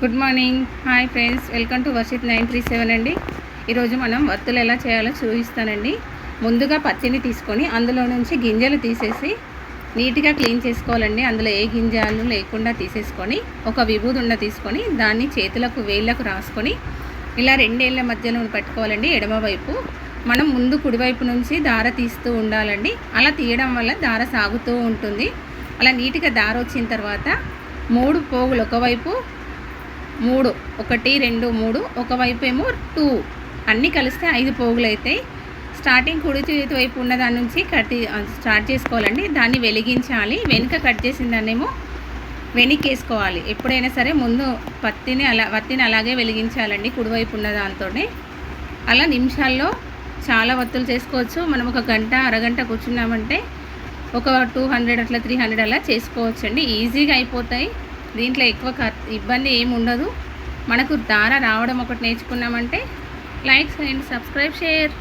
Good morning hi friends welcome to Varshith nine three seven అండి. ఈరోజు మనం వత్తులు ఎలా చేయాలో చూపిస్తానండి. ముందుగా పత్తిని తీసుకొని అందులో నుంచి గింజలు తీసేసి నీట్గా క్లీన్ చేసుకోవాలండి. అందులో ఏ గింజలు లేకుండా తీసేసుకొని ఒక విభూదుండ తీసుకొని దాన్ని చేతులకు వేళ్ళకు రాసుకొని ఇలా రెండేళ్ళ మధ్యలో పట్టుకోవాలండి ఎడమవైపు మనం ముందు కుడివైపు నుంచి దార తీస్తూ ఉండాలండి. అలా తీయడం వల్ల దార సాగుతూ ఉంటుంది. అలా నీట్గా దార వచ్చిన తర్వాత మూడు పోగులు ఒకవైపు మూడు ఒకటి రెండు మూడు ఒకవైపు ఏమో టూ. అన్నీ కలిస్తే ఐదు పోగులు అవుతాయి స్టార్టింగ్ కుడి చేతి వైపు ఉన్న దాని నుంచి కట్ స్టార్ట్ చేసుకోవాలండి. దాన్ని వెలిగించాలి. వెనుక కట్ చేసిన దాన్నేమో వెనక్కేసుకోవాలి. ఎప్పుడైనా సరే ముందు పత్తిని అలా వత్తిని అలాగే వెలిగించాలండి కుడివైపు ఉన్న దాంతోనే. అలా నిమిషాల్లో చాలా వత్తులు చేసుకోవచ్చు. మనం ఒక గంట అరగంట కూర్చున్నామంటే ఒక టూ హండ్రెడ్ అట్లా త్రీ హండ్రెడ్ అలా చేసుకోవచ్చండి. ఈజీగా అయిపోతాయి. దీంట్లో ఎక్కువ ఖర్ ఇబ్బంది ఏమి ఉండదు. మనకు దార రావడం ఒకటి నేర్చుకున్నామంటే లైక్స్ అండ్ సబ్స్క్రైబ్ షేర్.